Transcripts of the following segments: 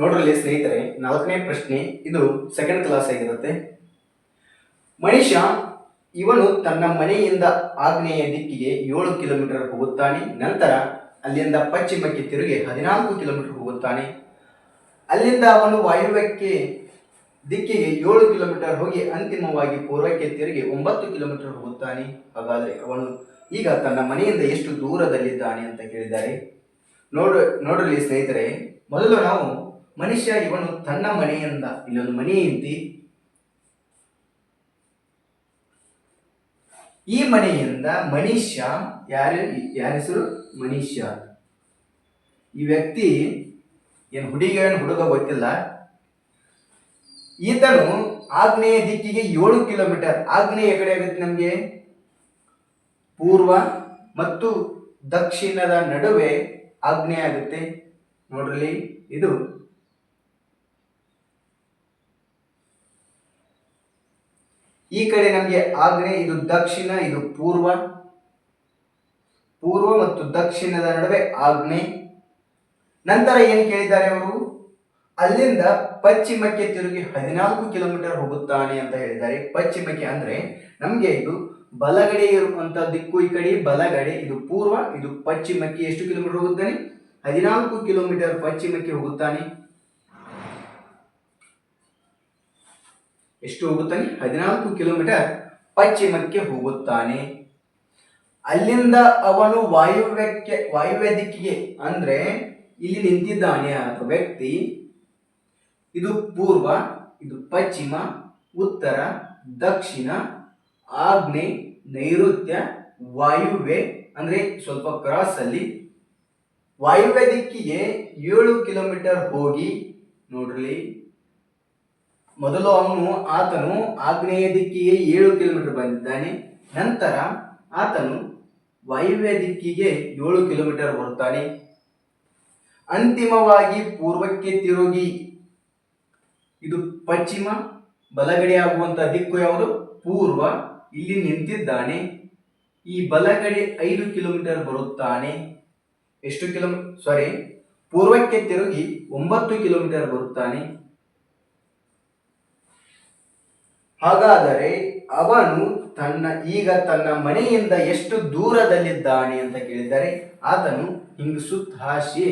ನೋಡ್ರಲ್ಲಿ ಸ್ನೇಹಿತರೆ, ನಾಲ್ಕನೇ ಪ್ರಶ್ನೆ, ಇದು ಸೆಕೆಂಡ್ ಕ್ಲಾಸ್ ಆಗಿರುತ್ತೆ. ಮನುಷ್ಯ, ಇವನು ತನ್ನ ಮನೆಯಿಂದ ಆಗ್ನೇಯ ದಿಕ್ಕಿಗೆ ಏಳು ಕಿಲೋಮೀಟರ್ ಹೋಗುತ್ತಾನೆ, ನಂತರ ಅಲ್ಲಿಂದ ಪಶ್ಚಿಮಕ್ಕೆ ತಿರುಗಿ ಹದಿನಾಲ್ಕು ಕಿಲೋಮೀಟರ್ ಹೋಗುತ್ತಾನೆ. ಅಲ್ಲಿಂದ ಅವನು ವಾಯುವ್ಯಕ್ಕೆ ದಿಕ್ಕಿಗೆ ಏಳು ಕಿಲೋಮೀಟರ್ ಹೋಗಿ ಅಂತಿಮವಾಗಿ ಪೂರ್ವಕ್ಕೆ ತಿರುಗಿ ಒಂಬತ್ತು ಕಿಲೋಮೀಟರ್ ಹೋಗುತ್ತಾನೆ. ಹಾಗಾದರೆ ಅವನು ಈಗ ತನ್ನ ಮನೆಯಿಂದ ಎಷ್ಟು ದೂರದಲ್ಲಿದ್ದಾನೆ ಅಂತ ಕೇಳಿದ್ದಾರೆ. ನೋಡ ನೋಡಲಿ ಸ್ನೇಹಿತರೆ, ಮೊದಲು ನಾವು ಮನುಷ್ಯ ಇವನು ತನ್ನ ಮನೆಯಿಂದ, ಇಲ್ಲೊಂದು ಮನೆ ಐತಿ. ಈ ಮನೆಯಿಂದ ಮನುಷ್ಯ ಯಾರು, ಯಾರ ಹೆಸರು? ಮನುಷ್ಯ. ಈ ವ್ಯಕ್ತಿ ಏನು ಹುಡುಗ ಏನು ಹುಡುಗ ಗೊತ್ತಿಲ್ಲ. ಈತನು ಆಗ್ನೇಯ ದಿಕ್ಕಿಗೆ ಏಳು ಕಿಲೋಮೀಟರ್. ಆಗ್ನೇಯ ಕಡೆ ಆಗುತ್ತೆ ನಮಗೆ. ಪೂರ್ವ ಮತ್ತು ದಕ್ಷಿಣದ ನಡುವೆ ಆಗ್ನೇಯ ಆಗುತ್ತೆ ನೋಡ್ರಿ ಇದು ಈ ಕಡೆ ನಮಗೆ ಆಗ್ನೇಯ ಇದು ದಕ್ಷಿಣ, ಇದು ಪೂರ್ವ. ಪೂರ್ವ ಮತ್ತು ದಕ್ಷಿಣದ ನಡುವೆ ಆಗ್ನೇಯ ನಂತರ ಏನು ಕೇಳಿದ್ದಾರೆ ಅವರು? ಅಲ್ಲಿಂದ ಪಶ್ಚಿಮಕ್ಕೆ ತಿರುಗಿ ಹದಿನಾಲ್ಕು ಕಿಲೋಮೀಟರ್ ಹೋಗುತ್ತಾನೆ ಅಂತ ಹೇಳಿದ್ದಾರೆ. ಪಶ್ಚಿಮಕ್ಕೆ ಅಂದ್ರೆ ನಮಗೆ ಇದು ಬಲಗಡೆ ಇರುವಂತ ದಿಕ್ಕು ಈ ಕಡೆ, ಬಲಗಡೆ, ಇದು ಪೂರ್ವ, ಇದು ಪಶ್ಚಿಮಕ್ಕೆ ಎಷ್ಟು ಕಿಲೋಮೀಟರ್ ಹೋಗುತ್ತಾನೆ? ಹದಿನಾಲ್ಕು ಕಿಲೋಮೀಟರ್ ಪಶ್ಚಿಮಕ್ಕೆ ಹೋಗುತ್ತಾನೆ. ಎಷ್ಟು ಹೋಗುತ್ತಾನೆ? ಹದಿನಾಲ್ಕು ಕಿಲೋಮೀಟರ್ ಪಶ್ಚಿಮಕ್ಕೆ ಹೋಗುತ್ತಾನೆ. ಅಲ್ಲಿಂದ ಅವನು ವಾಯುವ್ಯಕ್ಕೆ, ವಾಯುವ್ಯ ದಿಕ್ಕಿಗೆ, ಅಂದ್ರೆ ಇಲ್ಲಿ ನಿಂತಿದ್ದಾನೆ ಆ ವ್ಯಕ್ತಿ. ಇದು ಪೂರ್ವ, ಇದು ಪಶ್ಚಿಮ, ಉತ್ತರ, ದಕ್ಷಿಣ ಆಗ್ನೇಯ ನೈಋತ್ಯ, ವಾಯುವ್ಯ, ಅಂದ್ರೆ ಸ್ವಲ್ಪ ಕ್ರಾಸ್ ಅಲ್ಲಿ. ವಾಯುವ್ಯ ದಿಕ್ಕಿಗೆ ಏಳು ಕಿಲೋಮೀಟರ್ ಹೋಗಿ, ನೋಡ್ರಿ. ಮೊದಲು ಅವನು ಆತನು ಆಗ್ನೇಯ ದಿಕ್ಕಿಗೆ ಏಳು ಕಿಲೋಮೀಟರ್ ಬಂದಿದ್ದಾನೆ. ನಂತರ ಆತನು ವಾಯುವ್ಯ ದಿಕ್ಕಿಗೆ ಏಳು ಕಿಲೋಮೀಟರ್ ಬರುತ್ತಾನೆ ಅಂತಿಮವಾಗಿ ಪೂರ್ವಕ್ಕೆ ತಿರುಗಿ, ಇದು ಪಶ್ಚಿಮ ಬಲಗಡೆ ಆಗುವಂತ ದಿಕ್ಕು ಯಾವುದು? ಪೂರ್ವ, ಇಲ್ಲಿ ನಿಂತಿದ್ದಾನೆ. ಈ ಬಲಗಡೆ ಐದು ಕಿಲೋಮೀಟರ್ ಬರುತ್ತಾನೆ. ಎಷ್ಟು ಕಿಲೋಮೀಟರ್ ಸಾರಿ ಪೂರ್ವಕ್ಕೆ ತಿರುಗಿ ಒಂಬತ್ತು ಕಿಲೋಮೀಟರ್ ಬರುತ್ತಾನೆ. ಹಾಗಾದರೆ ಅವನು ತನ್ನ, ಈಗ ತನ್ನ ಮನೆಯಿಂದ ಎಷ್ಟು ದೂರದಲ್ಲಿದ್ದಾನೆ ಅಂತ ಕೇಳಿದರೆ ಆತನು ಹಿಂಗೆ ಸುತ್ತ ಹಾಸಿ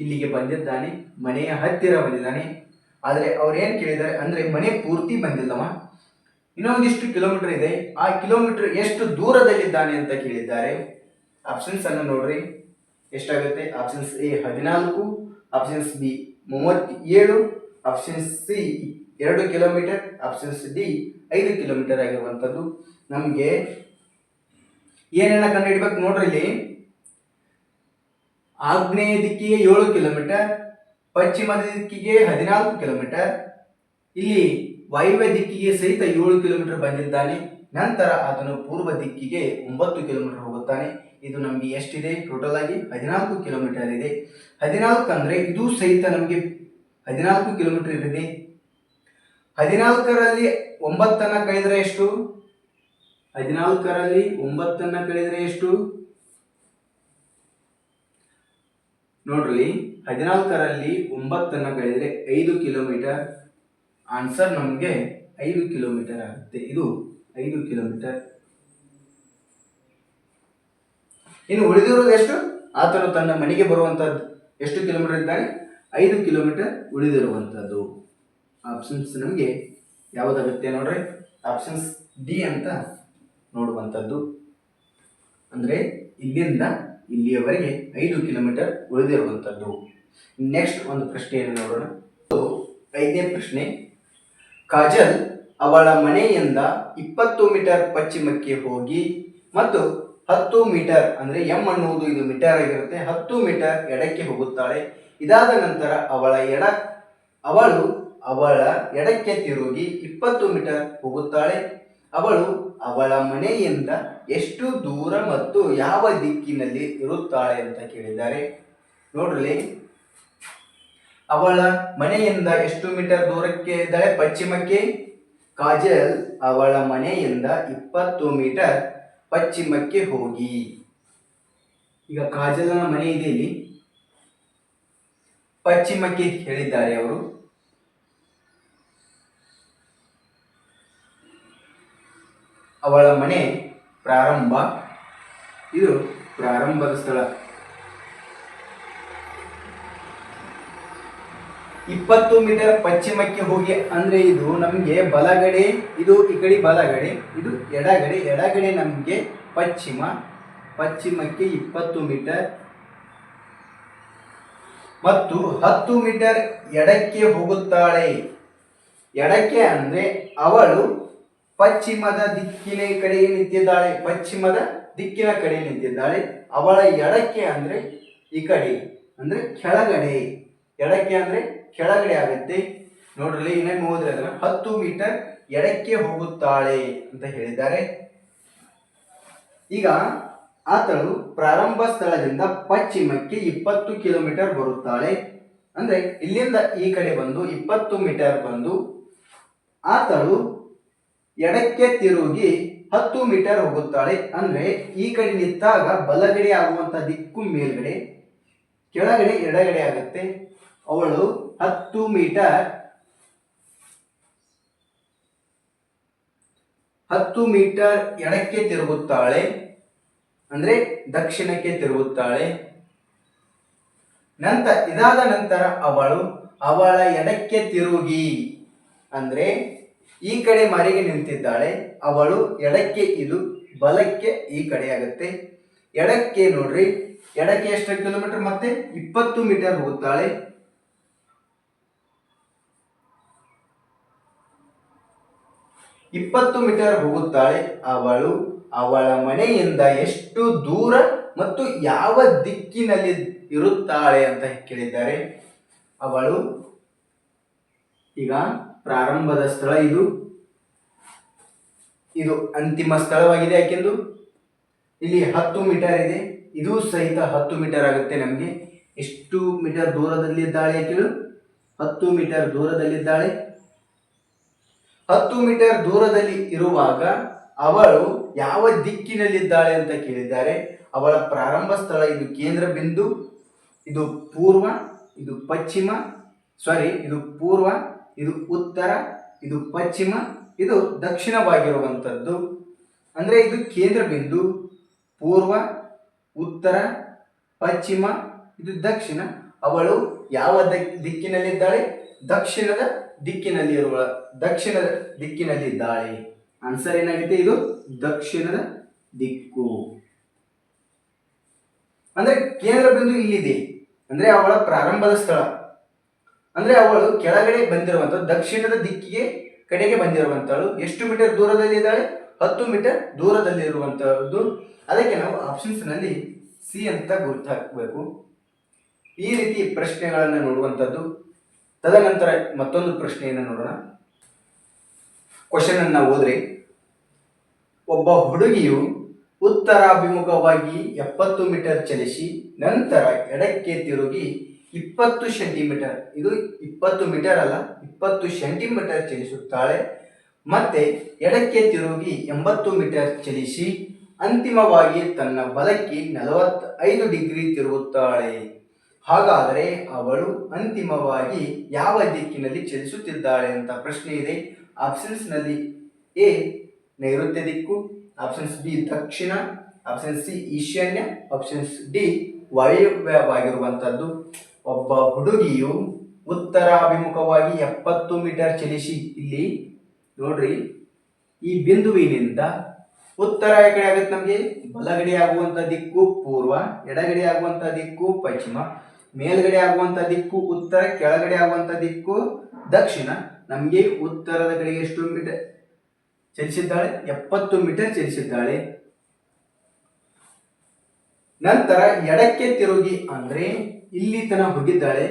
ಇಲ್ಲಿಗೆ ಬಂದಿದ್ದಾನೆ, ಮನೆಯ ಹತ್ತಿರ ಬಂದಿದ್ದಾನೆ. ಆದರೆ ಅವ್ರು ಏನು ಕೇಳಿದ್ದಾರೆ ಅಂದರೆ ಮನೆ ಪೂರ್ತಿ ಬಂದಿಲ್ಲವ? ಇನ್ನೊಂದಿಷ್ಟು ಕಿಲೋಮೀಟರ್ ಇದೆ. ಆ ಕಿಲೋಮೀಟರ್ ಎಷ್ಟು ದೂರದಲ್ಲಿದ್ದಾನೆ ಅಂತ ಕೇಳಿದ್ದಾರೆ. ಆಪ್ಷನ್ಸ್ ಅನ್ನು ನೋಡ್ರಿ. ಎಷ್ಟಾಗುತ್ತೆ? ಆಪ್ಷನ್ಸ್ ಎ ಹದಿನಾಲ್ಕು ಆಪ್ಷನ್ಸ್ ಬಿ ಮೂವತ್ತೇಳು ಆಪ್ಷನ್ಸ್ ಸಿ ಎರಡು ಕಿಲೋಮೀಟರ್ ಆಪ್ಷನ್ಸ್ ಡಿ ಐದು ಕಿಲೋಮೀಟರ್ ಆಗಿರುವಂಥದ್ದು. ನಮಗೆ ಏನೇನ ಕಂಡುಹಿಡ್ಬೇಕು ನೋಡ್ರಿ ಇಲ್ಲಿ. ಆಗ್ನೇಯ ದಿಕ್ಕಿಗೆ ಏಳು ಕಿಲೋಮೀಟರ್ ಪಶ್ಚಿಮದ ದಿಕ್ಕಿಗೆ ಹದಿನಾಲ್ಕು ಕಿಲೋಮೀಟರ್, ಇಲ್ಲಿ ವಾಯುವ್ಯ ದಿಕ್ಕಿಗೆ ಸಹಿತ ಏಳು ಕಿಲೋಮೀಟರ್ ಬಂದಿದ್ದಾನೆ. ನಂತರ ಅದನ್ನು ಪೂರ್ವ ದಿಕ್ಕಿಗೆ ಒಂಬತ್ತು ಕಿಲೋಮೀಟರ್ ಹೋಗುತ್ತಾನೆ. ಇದು ನಮಗೆ ಎಷ್ಟಿದೆ? ಟೋಟಲ್ ಆಗಿ ಹದಿನಾಲ್ಕು ಕಿಲೋಮೀಟರ್ ಇದೆ. ಹದಿನಾಲ್ಕು ಅಂದರೆ ಇದು ಸಹಿತ ನಮಗೆ ಹದಿನಾಲ್ಕು ಕಿಲೋಮೀಟರ್ ಇದೆ ಹದಿನಾಲ್ಕರಲ್ಲಿ ಒಂಬತ್ತನ್ನ ಕಳೆದರೆ ಎಷ್ಟು? ಹದಿನಾಲ್ಕರಲ್ಲಿ ಒಂಬತ್ತನ್ನ ಕಳೆದರೆ ಎಷ್ಟು? ನೋಡ್ರಿ, ಹದಿನಾಲ್ಕರಲ್ಲಿ ಒಂಬತ್ತನ್ನ ಕಳೆದರೆ ಐದು ಕಿಲೋಮೀಟರ್. ಆನ್ಸರ್ ನಮಗೆ ಐದು ಕಿಲೋಮೀಟರ್ ಆಗುತ್ತೆ. ಇದು ಐದು ಕಿಲೋಮೀಟರ್. ಇನ್ನು ಉಳಿದಿರೋದು ಎಷ್ಟು? ಆತನು ತನ್ನ ಮನೆಗೆ ಬರುವಂತದ್ದು ಎಷ್ಟು ಕಿಲೋಮೀಟರ್ ಇದ್ದಾನೆ? ಐದು ಕಿಲೋಮೀಟರ್ ಉಳಿದಿರುವಂಥದ್ದು ಆಪ್ಷನ್ಸ್ ನಮಗೆ ಯಾವುದಾಗುತ್ತೆ ನೋಡ್ರಿ? ಆಪ್ಷನ್ಸ್ ಡಿ ಅಂತ ನೋಡುವಂಥದ್ದು. ಅಂದರೆ ಇಲ್ಲಿಂದ ಇಲ್ಲಿಯವರೆಗೆ ಐದು ಕಿಲೋಮೀಟರ್ ಉಳಿದಿರುವಂಥದ್ದು. ನೆಕ್ಸ್ಟ್ ಒಂದು ಪ್ರಶ್ನೆಯನ್ನು ನೋಡೋಣ? ಐದನೇ ಪ್ರಶ್ನೆ. ಕಾಜಲ್ ಅವಳ ಮನೆಯಿಂದ ಇಪ್ಪತ್ತು ಮೀಟರ್ ಪಶ್ಚಿಮಕ್ಕೆ ಹೋಗಿ ಮತ್ತು ಹತ್ತು ಮೀಟರ್ ಅಂದರೆ ಎಂ ಅನ್ನುವುದು ಇದು ಮೀಟರ್ ಆಗಿರುತ್ತೆ. ಹತ್ತು ಮೀಟರ್ ಎಡಕ್ಕೆ ಹೋಗುತ್ತಾಳೆ. ಇದಾದ ನಂತರ ಅವಳ ಎಡ ಅವಳು ಅವಳ ಎಡಕ್ಕೆ ತಿರುಗಿ ಇಪ್ಪತ್ತು ಮೀಟರ್ ಹೋಗುತ್ತಾಳೆ. ಅವಳು ಅವಳ ಮನೆಯಿಂದ ಎಷ್ಟು ದೂರ ಮತ್ತು ಯಾವ ದಿಕ್ಕಿನಲ್ಲಿ ಇರುತ್ತಾಳೆ ಅಂತ ಕೇಳಿದ್ದಾರೆ. ನೋಡ್ರಿ ಅವಳ ಮನೆಯಿಂದ ಎಷ್ಟು ಮೀಟರ್ ದೂರಕ್ಕೆ ಇದ್ದಾಳೆ? ಪಶ್ಚಿಮಕ್ಕೆ. ಕಾಜಲ್ ಅವಳ ಮನೆಯಿಂದ ಇಪ್ಪತ್ತು ಮೀಟರ್ ಪಶ್ಚಿಮಕ್ಕೆ ಹೋಗಿ. ಈಗ ಕಾಜಲನ ಮನೆ ಇದೆ ಇಲ್ಲಿ ಪಶ್ಚಿಮಕ್ಕೆ ಹೇಳಿದ್ದಾರೆ ಅವರು. ಅವಳ ಮನೆ ಪ್ರಾರಂಭ. ಇದು ಪ್ರಾರಂಭದ ಸ್ಥಳ. ಇಪ್ಪತ್ತು ಮೀಟರ್ ಪಶ್ಚಿಮಕ್ಕೆ ಹೋಗಿ ಅಂದ್ರೆ ಇದು ನಮಗೆ ಬಲಗಡೆ, ಇದು ಈ ಕಡೆ ಬಲಗಡೆ, ಇದು ಎಡಗಡೆ ಎಡಗಡೆ ನಮಗೆ ಪಶ್ಚಿಮ, ಪಶ್ಚಿಮಕ್ಕೆ ಇಪ್ಪತ್ತು ಮೀಟರ್. ಮತ್ತು ಹತ್ತು ಮೀಟರ್ ಎಡಕ್ಕೆ ಹೋಗುತ್ತಾಳೆ. ಎಡಕ್ಕೆ ಅಂದ್ರೆ ಅವಳು ಪಶ್ಚಿಮದ ದಿಕ್ಕಿನ ಕಡೆ ನಿಂತಿದ್ದಾಳೆ, ಪಶ್ಚಿಮದ ದಿಕ್ಕಿನ ಕಡೆ ನಿಂತಿದ್ದಾಳೆ. ಅವಳ ಎಡಕ್ಕೆ ಅಂದ್ರೆ ಈ ಕಡೆ, ಅಂದ್ರೆ ಕೆಳಗಡೆ. ಎಡಕ್ಕೆ ಅಂದ್ರೆ ಕೆಳಗಡೆ ಆಗುತ್ತೆ. ನೋಡ್ರಿ ಇನ್ನೇನು ಹೋದ್ರೆ ಅದನ್ನ ಹತ್ತು ಮೀಟರ್ ಎಡಕ್ಕೆ ಹೋಗುತ್ತಾಳೆ ಅಂತ ಹೇಳಿದ್ದಾರೆ. ಈಗ ಆತಳು ಪ್ರಾರಂಭ ಸ್ಥಳದಿಂದ ಪಶ್ಚಿಮಕ್ಕೆ ಇಪ್ಪತ್ತು ಕಿಲೋಮೀಟರ್ ಬರುತ್ತಾಳೆ. ಅಂದ್ರೆ ಇಲ್ಲಿಂದ ಈ ಕಡೆ ಬಂದು ಇಪ್ಪತ್ತು ಮೀಟರ್ ಬಂದು ಆತಳು ಎಡಕ್ಕೆ ತಿರುಗಿ ಹತ್ತು ಮೀಟರ್ ಹೋಗುತ್ತಾಳೆ. ಅಂದ್ರೆ ಈ ಕಡೆ ನಿಂತಾಗ ಬಲಗಡೆ ಆಗುವಂತ ದಿಕ್ಕು ಮೇಲ್ಗಡೆ, ಕೆಳಗಡೆ ಎಡಗಡೆ ಆಗುತ್ತೆ. ಅವಳು ಹತ್ತು ಮೀಟರ್ ಹತ್ತು ಮೀಟರ್ ಎಡಕ್ಕೆ ತಿರುಗುತ್ತಾಳೆ. ಅಂದ್ರೆ ದಕ್ಷಿಣಕ್ಕೆ ತಿರುಗುತ್ತಾಳೆ. ನಂತರ ಇದಾದ ನಂತರ ಅವಳು ಅವಳ ಎಡಕ್ಕೆ ತಿರುಗಿ. ಅಂದ್ರೆ ಈ ಕಡೆ ಮಾರಿಗೆ ನಿಂತಿದ್ದಾಳೆ. ಅವಳು ಎಡಕ್ಕೆ ಇದು, ಬಲಕ್ಕೆ ಈ ಕಡೆ ಆಗುತ್ತೆ ಎಡಕ್ಕೆ ನೋಡ್ರಿ, ಎಡಕ್ಕೆ ಎಷ್ಟು ಕಿಲೋಮೀಟರ್ ಮತ್ತೆ? ಇಪ್ಪತ್ತು ಮೀಟರ್ ಹೋಗುತ್ತಾಳೆ ಇಪ್ಪತ್ತು ಮೀಟರ್ ಹೋಗುತ್ತಾಳೆ. ಅವಳು ಅವಳ ಮನೆಯಿಂದ ಎಷ್ಟು ದೂರ ಮತ್ತು ಯಾವ ದಿಕ್ಕಿನಲ್ಲಿ ಇರುತ್ತಾಳೆ ಅಂತ ಕೇಳಿದ್ದಾರೆ. ಅವಳು ಈಗ ಪ್ರಾರಂಭದ ಸ್ಥಳ ಇದು. ಇದು ಅಂತಿಮ ಸ್ಥಳವಾಗಿದೆ ಯಾಕೆಂದು? ಇಲ್ಲಿ ಹತ್ತು ಮೀಟರ್ ಇದೆ. ಇದು ಸಹಿತ ಹತ್ತು ಮೀಟರ್ ಆಗುತ್ತೆ ನಮಗೆ. ಎಷ್ಟು ಮೀಟರ್ ದೂರದಲ್ಲಿದ್ದಾಳೆ ಯಾಕೆಳು ಹತ್ತು ಮೀಟರ್ ದೂರದಲ್ಲಿದ್ದಾಳೆ ಹತ್ತು ಮೀಟರ್ ದೂರದಲ್ಲಿ ಇರುವಾಗ ಅವಳು ಯಾವ ದಿಕ್ಕಿನಲ್ಲಿದ್ದಾಳೆ ಅಂತ ಕೇಳಿದ್ದಾರೆ. ಅವಳ ಪ್ರಾರಂಭ ಸ್ಥಳ ಇದು ಕೇಂದ್ರ ಬಿಂದು, ಇದು ಪೂರ್ವ, ಇದು ಪಶ್ಚಿಮ ಸಾರಿ ಇದು ಪೂರ್ವ ಇದು ಉತ್ತರ, ಇದು ಪಶ್ಚಿಮ, ಇದು ದಕ್ಷಿಣವಾಗಿರುವಂಥದ್ದು. ಅಂದರೆ ಇದು ಕೇಂದ್ರ ಬಿಂದು, ಪೂರ್ವ, ಉತ್ತರ, ಪಶ್ಚಿಮ, ಇದು ದಕ್ಷಿಣ. ಅವಳು ಯಾವ ದಿಕ್- ದಿಕ್ಕಿನಲ್ಲಿದ್ದಾಳೆ? ದಕ್ಷಿಣದ ದಿಕ್ಕಿನಲ್ಲಿ ಇರುವ ದಕ್ಷಿಣದ ದಿಕ್ಕಿನಲ್ಲಿದ್ದಾಳೆ. ಆನ್ಸರ್ ಏನಾಗುತ್ತೆ ಇದು? ದಕ್ಷಿಣದ ದಿಕ್ಕು. ಅಂದ್ರೆ ಕೇಂದ್ರ ಬಿಂದು ಇಲ್ಲಿದೆ. ಅಂದ್ರೆ ಅವಳ ಪ್ರಾರಂಭದ ಸ್ಥಳ. ಅಂದ್ರೆ ಅವಳು ಕೆಳಗಡೆ ಬಂದಿರುವಂತ ದಕ್ಷಿಣದ ದಿಕ್ಕಿಗೆ ಕಡೆಗೆ ಬಂದಿರುವಂತಳು ಎಷ್ಟು ಮೀಟರ್ ದೂರದಲ್ಲಿ ಇದ್ದಾಳೆ? ಹತ್ತು ಮೀಟರ್ ದೂರದಲ್ಲಿ ಇರುವಂತಹದ್ದು ಅದಕ್ಕೆ ನಾವು ಆಪ್ಷನ್ಸ್ನಲ್ಲಿ ಸಿ ಅಂತ ಗುರುತು ಹಾಕಬೇಕು ಈ ರೀತಿ ಪ್ರಶ್ನೆಗಳನ್ನು ನೋಡುವಂಥದ್ದು. ತದನಂತರ ಮತ್ತೊಂದು ಪ್ರಶ್ನೆಯನ್ನು ನೋಡೋಣ. ಕ್ವಶನ್ ಅನ್ನ ಓದ್ರಿ. ಒಬ್ಬ ಹುಡುಗಿಯು ಉತ್ತರಾಭಿಮುಖವಾಗಿ ಎಪ್ಪತ್ತು ಮೀಟರ್ ಚಲಿಸಿ, ನಂತರ ಎಡಕ್ಕೆ ತಿರುಗಿ ಇಪ್ಪತ್ತು ಸೆಂಟಿಮೀಟರ್. ಇದು ಇಪ್ಪತ್ತು ಮೀಟರ್ ಅಲ್ಲ, ಇಪ್ಪತ್ತು ಸೆಂಟಿಮೀಟರ್ ಚಲಿಸುತ್ತಾಳೆ. ಮತ್ತೆ ಎಡಕ್ಕೆ ತಿರುಗಿ ಎಂಬತ್ತು ಮೀಟರ್ ಚಲಿಸಿ ಅಂತಿಮವಾಗಿ ತನ್ನ ಬಲಕ್ಕೆ ನಲವತ್ತೈದು ಡಿಗ್ರಿ ತಿರುಗುತ್ತಾಳೆ. ಹಾಗಾದರೆ ಅವಳು ಅಂತಿಮವಾಗಿ ಯಾವ ದಿಕ್ಕಿನಲ್ಲಿ ಚಲಿಸುತ್ತಿದ್ದಾಳೆ ಅಂತ ಪ್ರಶ್ನೆ ಇದೆ. ಆಪ್ಷನ್ಸ್ನಲ್ಲಿ ಎ, ನೈಋತ್ಯ ದಿಕ್ಕು ಆಪ್ಷನ್ಸ್ ಬಿ, ದಕ್ಷಿಣ ಆಪ್ಷನ್ ಸಿ, ಈಶಾನ್ಯ ಆಪ್ಷನ್ಸ್ ಡಿ ವಾಯವ್ಯವಾಗಿರುವಂಥದ್ದು ಒಬ್ಬ ಹುಡುಗಿಯು ಉತ್ತರಾಭಿಮುಖವಾಗಿ ಎಪ್ಪತ್ತು ಮೀಟರ್ ಚಲಿಸಿ ಇಲ್ಲಿ, ನೋಡ್ರಿ, ಈ ಬಿಂದುವಿನಿಂದ ಉತ್ತರ ಕಡೆ ಆಗುತ್ತೆ ನಮಗೆ, ಬಲಗಡೆ ಆಗುವಂತ ದಿಕ್ಕು ಪೂರ್ವ, ಎಡಗಡೆ ಆಗುವಂತ ದಿಕ್ಕು ಪಶ್ಚಿಮ, ಮೇಲ್ಗಡೆ ಆಗುವಂತ ದಿಕ್ಕು ಉತ್ತರ, ಕೆಳಗಡೆ ಆಗುವಂತ ದಿಕ್ಕು ದಕ್ಷಿಣ. ನಮಗೆ ಉತ್ತರದ ಕಡೆಗೆ ಎಷ್ಟು ಮೀಟರ್ ಚಲಿಸಿದ್ದಾಳೆ? ಎಪ್ಪತ್ತು ಮೀಟರ್ ಚಲಿಸಿದ್ದಾಳೆ. ನಂತರ ಎಡಕ್ಕೆ ತಿರುಗಿ ಅಂದ್ರೆ ಇಲ್ಲಿ ತನ ಹೋಗಿದ್ದಾಳೆ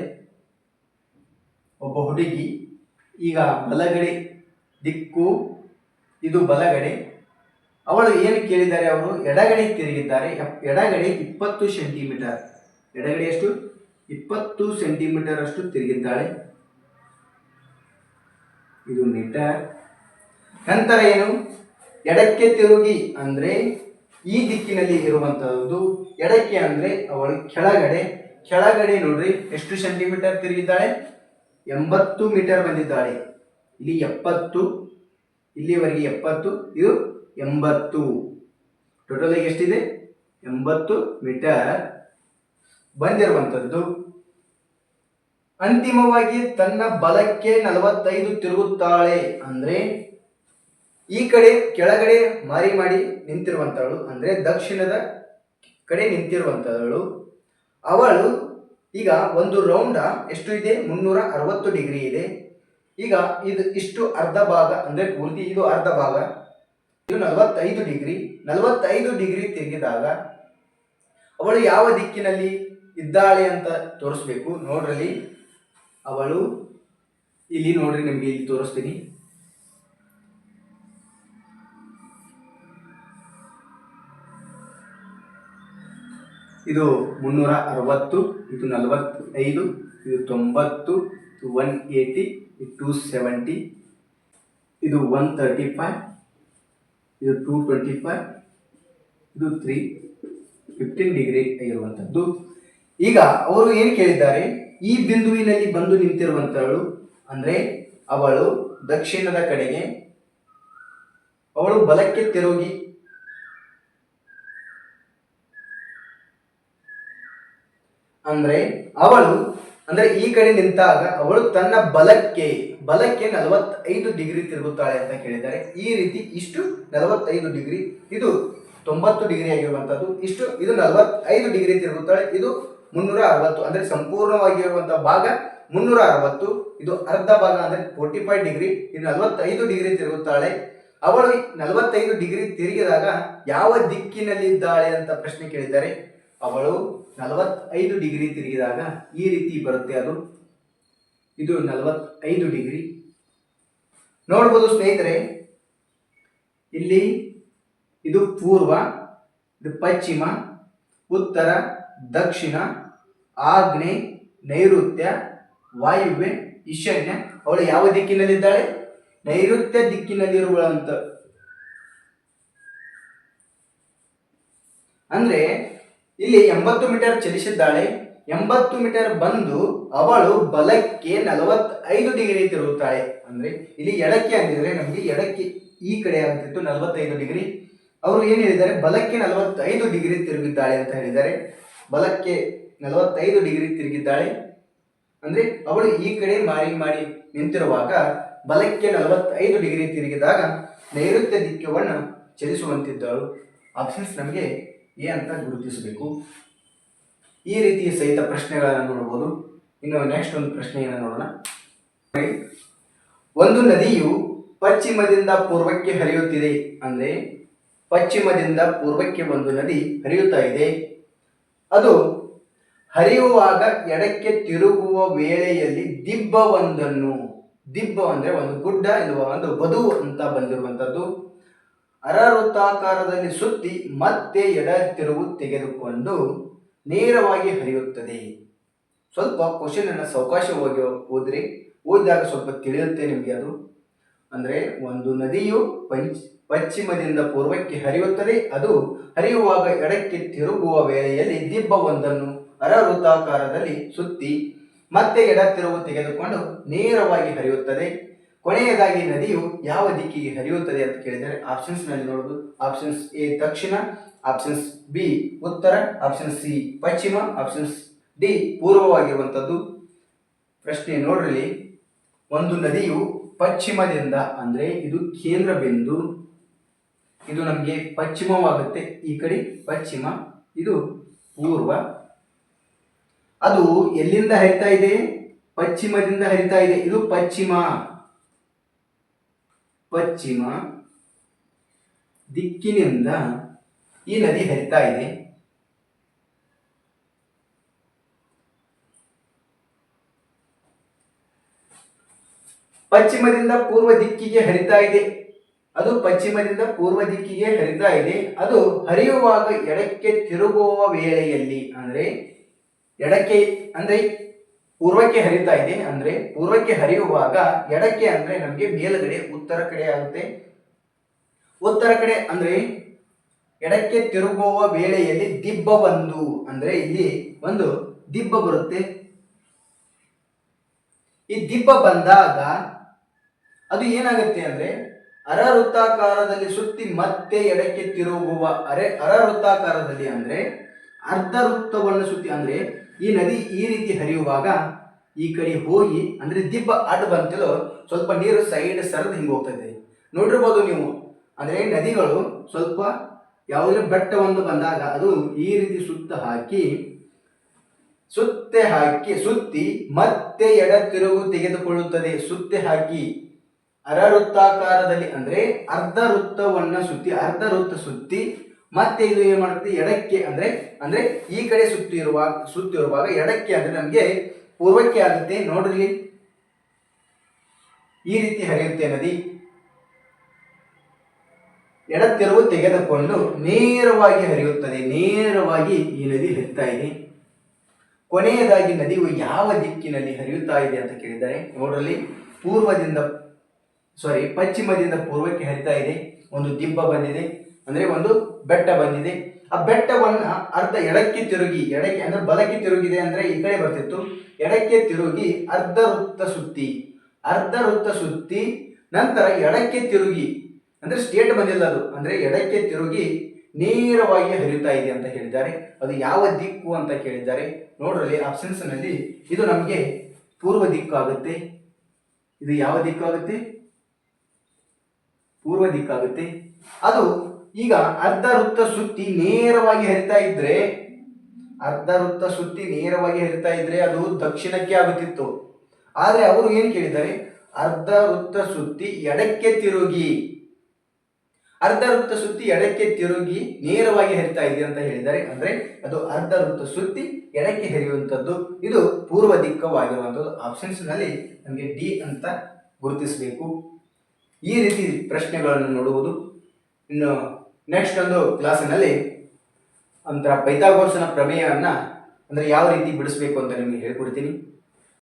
ಒಬ್ಬ ಹುಡುಗಿ. ಈಗ ಬಲಗಡೆ ದಿಕ್ಕು, ಇದು ಬಲಗಡೆ. ಅವಳು ಏನು ಕೇಳಿದ್ದಾರೆ? ಅವರು ಎಡಗಡೆ ತಿರುಗಿದ್ದಾರೆ. ಎಡಗಡೆ ಇಪ್ಪತ್ತು ಸೆಂಟಿಮೀಟರ್. ಎಡಗಡೆ ಎಷ್ಟು? ಇಪ್ಪತ್ತು ಸೆಂಟಿಮೀಟರ್ ಅಷ್ಟು ತಿರುಗಿದ್ದಾಳೆ. ಇದು ಮೀಟರ್ ನಂತರ ಏನು? ಎಡಕ್ಕೆ ತಿರುಗಿ ಅಂದ್ರೆ ಈ ದಿಕ್ಕಿನಲ್ಲಿ ಇರುವಂತಹದ್ದು. ಎಡಕ್ಕೆ ಅಂದ್ರೆ ಅವಳು ಕೆಳಗಡೆ. ಕೆಳಗಡೆ ನೋಡ್ರಿ, ಎಷ್ಟು ಸೆಂಟಿಮೀಟರ್ ತಿರುಗಿದ್ದಾಳೆ? ಎಂಬತ್ತು ಮೀಟರ್ ಬಂದಿದ್ದಾಳೆ. ಇಲ್ಲಿ ಎಪ್ಪತ್ತು, ಇಲ್ಲಿವರೆಗೆ ಎಪ್ಪತ್ತು, ಇದು ಎಂಬತ್ತು. ಟೋಟಲ್ ಆಗಿ ಎಷ್ಟಿದೆ? ಎಂಬತ್ತು ಮೀಟರ್ ಬಂದಿರುವಂಥದ್ದು. ಅಂತಿಮವಾಗಿ ತನ್ನ ಬಲಕ್ಕೆ ನಲವತ್ತೈದು ತಿರುಗುತ್ತಾಳೆ ಅಂದ್ರೆ, ಈ ಕಡೆ ಕೆಳಗಡೆ ಮಾರಿ ಮಾಡಿ ನಿಂತಿರುವಂತವಳು ಅಂದ್ರೆ ದಕ್ಷಿಣದ ಕಡೆ ನಿಂತಿರುವಂತವಳು ಅವಳು, ಈಗ ಒಂದು ರೌಂಡ ಎಷ್ಟು ಇದೆ? ಮುನ್ನೂರ ಅರವತ್ತು ಡಿಗ್ರಿ ಇದೆ. ಈಗ ಇದು ಇಷ್ಟು ಅರ್ಧ ಭಾಗ, ಅಂದರೆ ಪೂರ್ತಿ ಇದು ಅರ್ಧ ಭಾಗ. ಇದು ನಲವತ್ತೈದು ಡಿಗ್ರಿ. ನಲವತ್ತೈದು ಡಿಗ್ರಿ ತೆಗೆದಾಗ ಅವಳು ಯಾವ ದಿಕ್ಕಿನಲ್ಲಿ ಇದ್ದಾಳೆ ಅಂತ ತೋರಿಸ್ಬೇಕು. ನೋಡ್ರಲ್ಲಿ ಅವಳು, ಇಲ್ಲಿ ನೋಡ್ರಿ ನಿಮಗೆ ಇಲ್ಲಿ ತೋರಿಸ್ತೀನಿ. ಇದು ಮುನ್ನೂರ ಅರವತ್ತು, ಇದು ನಲವತ್ತೈದು, ಇದು ತೊಂಬತ್ತು, ಇದು ಒನ್ ಏಯ್ಟಿ ಇದು ಟೂ ಸೆವೆಂಟಿ ಇದು ಒನ್ ತರ್ಟಿ ಫೈವ್ ಇದು ಟೂ ಟ್ವೆಂಟಿ ಫೈವ್ ಇದು ತ್ರೀ ಫಿಫ್ಟೀನ್ ಡಿಗ್ರಿ ಆಗಿರುವಂಥದ್ದು ಈಗ ಅವರು ಏನು ಕೇಳಿದ್ದಾರೆ? ಈ ಬಿಂದುವಿನಲ್ಲಿ ಬಂದು ನಿಂತಿರುವಂಥವಳು ಅಂದರೆ ಅವಳು ದಕ್ಷಿಣದ ಕಡೆಗೆ, ಅವಳು ಬಲಕ್ಕೆ ತಿರುಗಿ ಅಂದ್ರೆ ಅವಳು, ಅಂದ್ರೆ ಈ ಕಡೆ ನಿಂತಾಗ ಅವಳು ತನ್ನ ಬಲಕ್ಕೆ ಬಲಕ್ಕೆ ನಲವತ್ತೈದು ಡಿಗ್ರಿ ತಿರುಗುತ್ತಾಳೆ ಅಂತ ಕೇಳಿದ್ದಾರೆ. ಈ ರೀತಿ ಇಷ್ಟು ನಲವತ್ತೈದು ಡಿಗ್ರಿ, ಇದು ತೊಂಬತ್ತು ಡಿಗ್ರಿ ಆಗಿರುವಂತದ್ದು, ಇಷ್ಟು ಇದು ನಲವತ್ತೈದು ಡಿಗ್ರಿ ತಿರುಗುತ್ತಾಳೆ, ಇದು ಮುನ್ನೂರ ಅರವತ್ತು, ಅಂದ್ರೆ ಸಂಪೂರ್ಣವಾಗಿರುವಂತಹ ಭಾಗ ಮುನ್ನೂರ ಅರವತ್ತು, ಇದು ಅರ್ಧ ಭಾಗ ಅಂದ್ರೆ ಫೋರ್ಟಿ ಫೈವ್ ಡಿಗ್ರಿ, ಇದು ನಲವತ್ತೈದು ಡಿಗ್ರಿ ತಿರುಗುತ್ತಾಳೆ. ಅವಳು ನಲವತ್ತೈದು ಡಿಗ್ರಿ ತಿರುಗಿದಾಗ ಯಾವ ದಿಕ್ಕಿನಲ್ಲಿದ್ದಾಳೆ ಅಂತ ಪ್ರಶ್ನೆ ಕೇಳಿದ್ದಾರೆ. ಅವಳು ನಲವತ್ತೈದು ಡಿಗ್ರಿ ತಿರುಗಿದಾಗ ಈ ರೀತಿ ಬರುತ್ತೆ ಅದು. ಇದು ನಲವತ್ತೈದು ಡಿಗ್ರಿ. ನೋಡ್ಬೋದು ಸ್ನೇಹಿತರೆ, ಇಲ್ಲಿ ಇದು ಪೂರ್ವ, ಇದು ಪಶ್ಚಿಮ, ಉತ್ತರ, ದಕ್ಷಿಣ ಆಗ್ನೇಯ ನೈಋತ್ಯ, ವಾಯುವ್ಯ, ಈಶಾನ್ಯ, ಅವಳು ಯಾವ ದಿಕ್ಕಿನಲ್ಲಿದ್ದಾಳೆ? ನೈಋತ್ಯ ದಿಕ್ಕಿನಲ್ಲಿರುವಂತ ಅಂದ್ರೆ ಇಲ್ಲಿ ಎಂಬತ್ತು ಮೀಟರ್ ಚಲಿಸಿದ್ದಾಳೆ, ಎಂಬತ್ತು ಮೀಟರ್ ಬಂದು ಅವಳು ಬಲಕ್ಕೆ ನಲವತ್ತೈದು ಡಿಗ್ರಿ ತಿರುಗುತ್ತಾಳೆ. ಅಂದ್ರೆ ಇಲ್ಲಿ ಎಡಕ್ಕೆ ಅಂದಿದ್ರೆ ನಮಗೆ ಎಡಕ್ಕೆ ಈ ಕಡೆ ಆಗ್ತಿತ್ತು ನಲವತ್ತೈದು ಡಿಗ್ರಿ. ಅವರು ಏನು ಹೇಳಿದ್ದಾರೆ? ಬಲಕ್ಕೆ ನಲವತ್ತೈದು ಡಿಗ್ರಿ ತಿರುಗಿದ್ದಾಳೆ ಅಂತ ಹೇಳಿದ್ದಾರೆ. ಬಲಕ್ಕೆ ನಲವತ್ತೈದು ಡಿಗ್ರಿ ತಿರುಗಿದ್ದಾಳೆ. ಅಂದ್ರೆ ಅವಳು ಈ ಕಡೆ ಮಾರಿ ಮಾಡಿ ನಿಂತಿರುವಾಗ ಬಲಕ್ಕೆ ನಲವತ್ತೈದು ಡಿಗ್ರಿ ತಿರುಗಿದಾಗ ನೈಋತ್ಯ ದಿಕ್ಕವನ್ನು ಚಲಿಸುವಂತಿದ್ದಳು. ಆಪ್ಷನ್ಸ್ ನಮಗೆ ಅಂತ ಗುರುತಿಸಬೇಕು. ಈ ರೀತಿಯ ಸಹಿತ ಪ್ರಶ್ನೆಗಳನ್ನು ನೋಡಬಹುದು. ಇನ್ನು ನೆಕ್ಸ್ಟ್ ಒಂದು ಪ್ರಶ್ನೆಯನ್ನು ನೋಡೋಣ. ಒಂದು ನದಿಯು ಪಶ್ಚಿಮದಿಂದ ಪೂರ್ವಕ್ಕೆ ಹರಿಯುತ್ತಿದೆ ಅಂದರೆ ಪಶ್ಚಿಮದಿಂದ ಪೂರ್ವಕ್ಕೆ ಒಂದು ನದಿ ಹರಿಯುತ್ತಾ ಇದೆ. ಅದು ಹರಿಯುವಾಗ ಎಡಕ್ಕೆ ತಿರುಗುವ ವೇಳೆಯಲ್ಲಿ ದಿಬ್ಬವೊಂದನ್ನು, ದಿಬ್ಬ ಅಂದ್ರೆ ಒಂದು ಗುಡ್ಡ ಎನ್ನುವ ಒಂದು ಬದು ಅಂತ ಬಂದಿರುವಂತದ್ದು. ಅರವೃತ್ತಾಕಾರದಲ್ಲಿ ಸುತ್ತಿ ಮತ್ತೆ ಎಡ ತಿರುವು ತೆಗೆದುಕೊಂಡು ನೇರವಾಗಿ ಹರಿಯುತ್ತದೆ. ಸ್ವಲ್ಪ ಕ್ವಶನ್ ಅನ್ನ ಸಾವಕಾಶವಾಗಿ ಓದ್ರಿ ಓದಿದಾಗ ಸ್ವಲ್ಪ ತಿಳಿಯುತ್ತೆ ನಿಮಗೆ ಅದು. ಅಂದ್ರೆ ಒಂದು ನದಿಯು ಪಂಚ್, ಪಶ್ಚಿಮದಿಂದ ಪೂರ್ವಕ್ಕೆ ಹರಿಯುತ್ತದೆ. ಅದು ಹರಿಯುವಾಗ ಎಡಕ್ಕೆ ತಿರುಗುವ ವೇಳೆಯಲ್ಲಿ ದಿಬ್ಬವೊಂದನ್ನು ಅರವೃತ್ತಾಕಾರದಲ್ಲಿ ಸುತ್ತಿ ಮತ್ತೆ ಎಡ ತಿರುವು ತೆಗೆದುಕೊಂಡು ನೇರವಾಗಿ ಹರಿಯುತ್ತದೆ. ಕೊನೆಯದಾಗಿ ನದಿಯು ಯಾವ ದಿಕ್ಕಿಗೆ ಹರಿಯುತ್ತದೆ ಅಂತ ಕೇಳಿದರೆ ಆಪ್ಷನ್ಸ್ನಲ್ಲಿ ನೋಡಬಹುದು ಆಪ್ಷನ್ಸ್ ಎ ದಕ್ಷಿಣ ಆಪ್ಷನ್ಸ್ ಬಿ ಉತ್ತರ ಆಪ್ಷನ್ ಸಿ ಪಶ್ಚಿಮ ಆಪ್ಷನ್ಸ್ ಡಿ ಪೂರ್ವವಾಗಿರುವಂಥದ್ದು. ಪ್ರಶ್ನೆ ನೋಡ್ರಿ ಒಂದು ನದಿಯು ಪಶ್ಚಿಮದಿಂದ, ಅಂದ್ರೆ ಇದು ಕೇಂದ್ರ ಬಿಂದು ಇದು ನಮಗೆ ಪಶ್ಚಿಮವಾಗುತ್ತೆ, ಈ ಕಡೆ ಪಶ್ಚಿಮ, ಇದು ಪೂರ್ವ. ಅದು ಎಲ್ಲಿಂದ ಹರಿತಾ ಇದೆ? ಪಶ್ಚಿಮದಿಂದ ಹರಿತಾ ಇದೆ, ಇದು ಪಶ್ಚಿಮ. ಪಶ್ಚಿಮ ದಿಕ್ಕಿನಿಂದ ಈ ನದಿ ಹರಿತಾ ಇದೆ. ಪಶ್ಚಿಮದಿಂದ ಪೂರ್ವ ದಿಕ್ಕಿಗೆ ಹರಿತಾ ಇದೆ. ಅದು ಪಶ್ಚಿಮದಿಂದ ಪೂರ್ವ ದಿಕ್ಕಿಗೆ ಹರಿತಾ ಇದೆ. ಅದು ಹರಿಯುವಾಗ ಎಡಕ್ಕೆ ತಿರುಗುವ ವೇಳೆಯಲ್ಲಿ, ಅಂದ್ರೆ ಎಡಕ್ಕೆ, ಅಂದ್ರೆ ಪೂರ್ವಕ್ಕೆ ಹರಿತಾ ಇದೆ ಅಂದ್ರೆ ಪೂರ್ವಕ್ಕೆ ಹರಿಯುವಾಗ ಎಡಕ್ಕೆ ಅಂದ್ರೆ ನಮಗೆ ಮೇಲುಗಡೆ, ಉತ್ತರ ಕಡೆ ಆಗುತ್ತೆ. ಉತ್ತರ ಕಡೆ ಅಂದ್ರೆ ಎಡಕ್ಕೆ ತಿರುಗುವ ವೇಳೆಯಲ್ಲಿ ದಿಬ್ಬ ಬಂದು ಅಂದ್ರೆ ಇಲ್ಲಿ ಒಂದು ದಿಬ್ಬ ಬರುತ್ತೆ. ಈ ದಿಬ್ಬ ಬಂದಾಗ ಅದು ಏನಾಗುತ್ತೆ ಅಂದ್ರೆ ಅರ ವೃತ್ತಾಕಾರದಲ್ಲಿ ಸುತ್ತಿ ಮತ್ತೆ ಎಡಕ್ಕೆ ತಿರುಗುವ ಅರೆ ಅರ ವೃತ್ತಾಕಾರದಲ್ಲಿ ಅಂದ್ರೆ ಅರ್ಧ ವೃತ್ತವನ್ನು ಸುತ್ತಿ ಅಂದ್ರೆ ಈ ನದಿ ಈ ರೀತಿ ಹರಿಯುವಾಗ ಈ ಕಡೆ ಹೋಗಿ ಅಂದ್ರೆ ದಿಬ್ಬ ಅಡ್ಡ ಬಂತಲೋ ಸ್ವಲ್ಪ ನೀರು ಸೈಡ್ ಸರಿದು ಹಿಂಗೆ ಹೋಗ್ತದೆ ನೋಡಿರ್ಬೋದು ನೀವು. ಅಂದ್ರೆ ನದಿಗಳು ಸ್ವಲ್ಪ ಯಾವುದೇ ಒಂದು ಬಂದಾಗ ಅದು ಈ ರೀತಿ ಸುತ್ತ ಹಾಕಿ, ಸುತ್ತೆ ಹಾಕಿ, ಸುತ್ತಿ ಮತ್ತೆ ಎಡ ತಿರುಗು ತೆಗೆದುಕೊಳ್ಳುತ್ತದೆ. ಸುತ್ತೆ ಹಾಕಿ ಅರ ವೃತ್ತಾಕಾರದಲ್ಲಿ ಅಂದ್ರೆ ಅರ್ಧ ವೃತ್ತವನ್ನು ಸುತ್ತಿ, ಅರ್ಧ ವೃತ್ತ ಸುತ್ತಿ ಮತ್ತೆ ಇದು ಏನ್ ಮಾಡುತ್ತೆ? ಎಡಕ್ಕೆ ಅಂದ್ರೆ ಅಂದ್ರೆ ಈ ಕಡೆ ಸುತ್ತಿರುವಾಗ ಸುತ್ತಿರುವಾಗ ಎಡಕ್ಕೆ ಅಂದ್ರೆ ನಮಗೆ ಪೂರ್ವಕ್ಕೆ ಆಗುತ್ತೆ ನೋಡ್ರಿ. ಈ ರೀತಿ ಹರಿಯುತ್ತೆ ನದಿ. ಎಡತ್ತಿರುವು ತಿರುವು ತೆಗೆದುಕೊಂಡು ನೇರವಾಗಿ ಹರಿಯುತ್ತದೆ. ನೇರವಾಗಿ ಈ ನದಿ ಹರಿತಾ ಇದೆ. ಕೊನೆಯದಾಗಿ ನದಿಯು ಯಾವ ದಿಕ್ಕಿನಲ್ಲಿ ಹರಿಯುತ್ತಾ ಇದೆ ಅಂತ ಕೇಳಿದ್ದಾರೆ. ನೋಡ್ರಲ್ಲಿ ಪೂರ್ವದಿಂದ ಸಾರಿ ಪಶ್ಚಿಮದಿಂದ ಪೂರ್ವಕ್ಕೆ ಹರಿತಾ ಇದೆ. ಒಂದು ದಿಬ್ಬ ಬಂದಿದೆ. ಅಂದ್ರೆ ಒಂದು ಬೆಟ್ಟ ಬಂದಿದೆ. ಆ ಬೆಟ್ಟವನ್ನ ಅರ್ಧ ಎಡಕ್ಕೆ ತಿರುಗಿ, ಎಡಕ್ಕೆ ಅಂದ್ರೆ ಬಲಕ್ಕೆ ತಿರುಗಿದೆ ಅಂದ್ರೆ ಈ ಕಡೆ ಬರ್ತಿತ್ತು. ಎಡಕ್ಕೆ ತಿರುಗಿ ಅರ್ಧ ವೃತ್ತ ಸುತ್ತಿ, ಅರ್ಧ ವೃತ್ತ ಸುತ್ತಿ ನಂತರ ಎಡಕ್ಕೆ ತಿರುಗಿ, ಅಂದ್ರೆ ಸ್ಟೇಟ್ ಬಂದಿಲ್ಲ ಅದು. ಅಂದ್ರೆ ಎಡಕ್ಕೆ ತಿರುಗಿ ನೇರವಾಗಿ ಹರಿಯುತ್ತಾ ಇದೆ ಅಂತ ಹೇಳಿದ್ದಾರೆ. ಅದು ಯಾವ ದಿಕ್ಕು ಅಂತ ಕೇಳಿದ್ದಾರೆ. ನೋಡ್ರಲ್ಲಿ ಆಪ್ಷನ್ಸ್ನಲ್ಲಿ ಇದು ನಮಗೆ ಪೂರ್ವ ದಿಕ್ಕು ಆಗುತ್ತೆ. ಇದು ಯಾವ ದಿಕ್ಕು ಆಗುತ್ತೆ? ಪೂರ್ವ ದಿಕ್ಕಾಗುತ್ತೆ ಅದು ಈಗ ಅರ್ಧ ವೃತ್ತ ಸುತ್ತಿ ನೇರವಾಗಿ ಹರಿತಾ ಇದ್ರೆ, ಅರ್ಧ ವೃತ್ತ ಸುತ್ತಿ ನೇರವಾಗಿ ಹರಿತಾ ಇದ್ರೆ ಅದು ದಕ್ಷಿಣಕ್ಕೆ ಆಗುತ್ತಿತ್ತು. ಆದ್ರೆ ಅವರು ಏನ್ ಕೇಳಿದ್ದಾರೆ? ಅರ್ಧ ವೃತ್ತ ಸುತ್ತಿ ಎಡಕ್ಕೆ ತಿರುಗಿ. ಅರ್ಧ ವೃತ್ತ ಸುತ್ತಿ ಎಡಕ್ಕೆ ತಿರುಗಿ ನೇರವಾಗಿ ಹರಿತಾ ಇದೆ ಅಂತ ಹೇಳಿದ್ದಾರೆ. ಅಂದ್ರೆ ಅದು ಅರ್ಧ ವೃತ್ತ ಸುತ್ತಿ ಎಡಕ್ಕೆ ಹರಿಯುವಂಥದ್ದು. ಇದು ಪೂರ್ವ ದಿಕ್ಕವಾಗಿರುವಂಥದ್ದು. ಆಪ್ಷನ್ಸ್ನಲ್ಲಿ ನಮಗೆ ಡಿ ಅಂತ ಗುರುತಿಸಬೇಕು. ಈ ರೀತಿ ಪ್ರಶ್ನೆಗಳನ್ನು ನೋಡುವುದು. ಇನ್ನು ನೆಕ್ಸ್ಟ್ ಒಂದು ಕ್ಲಾಸಿನಲ್ಲಿ ಒಂಥರ ಪೈತಾಗೋರ್ಸನ ಪ್ರಮೇಯವನ್ನು ಅಂದರೆ ಯಾವ ರೀತಿ ಬಿಡಿಸ್ಬೇಕು ಅಂತ ನಿಮಗೆ ಹೇಳ್ಕೊಡ್ತೀನಿ.